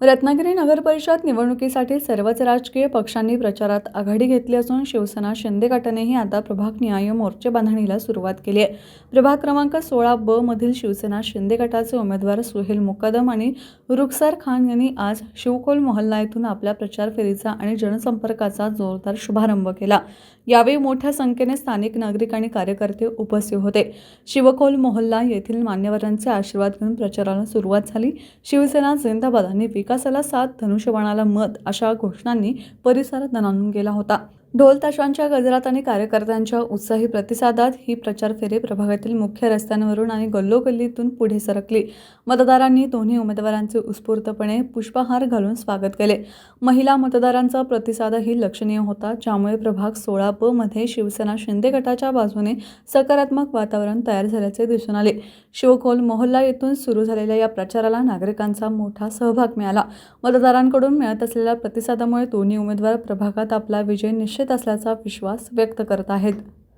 रत्नागिरी नगरपरिषद निवडणुकीसाठी सर्वच राजकीय पक्षांनी प्रचारात आघाडी घेतली असून शिवसेना शिंदे गटानेही आता प्रभाग न्याय मोर्चे बांधणीला सुरुवात केली आहे. प्रभाग क्रमांक सोळा ब मधील शिवसेना शिंदे गटाचे उमेदवार सुहेल मुकदम आणि रुखसार खान यांनी आज शिवकोल मोहल्ला येथून आपल्या प्रचार फेरीचा आणि जनसंपर्काचा जोरदार शुभारंभ केला. यावेळी मोठ्या संख्येने स्थानिक नागरिक आणि कार्यकर्ते उपस्थित होते. शिवकोल मोहल्ला येथील मान्यवरांचे आशीर्वाद घेऊन प्रचाराला सुरुवात झाली. शिवसेना जिंदाबाद आणि विकासाला साथ धनुष्यबाणाला मत अशा घोषणांनी परिसर दणाणून गेला होता. ढोल ताशांच्या गजरात आणि कार्यकर्त्यांच्या उत्साही प्रतिसादात ही प्रचार फेरी प्रभागातील मुख्य रस्त्यांवरून आणि गल्लोगल्लीतून पुढे सरकली. मतदारांनी दोन्ही उमेदवारांचे उत्स्फूर्तपणे पुष्पहार घालून स्वागत केले. महिला मतदारांचा प्रतिसादही लक्षणीय होता ज्यामुळे प्रभाग सोळा ब मध्ये शिवसेना शिंदे गटाच्या बाजूने सकारात्मक वातावरण तयार झाल्याचे दिसून आले. शिवखोल मोहल्ला येथून सुरू झालेल्या या प्रचाराला नागरिकांचा मोठा सहभाग मिळाला. मतदारांकडून मिळत असलेल्या प्रतिसादामुळे दोन्ही उमेदवार प्रभागात आपला विजय निश्चित असल्याचा विश्वास व्यक्त करत आहेत.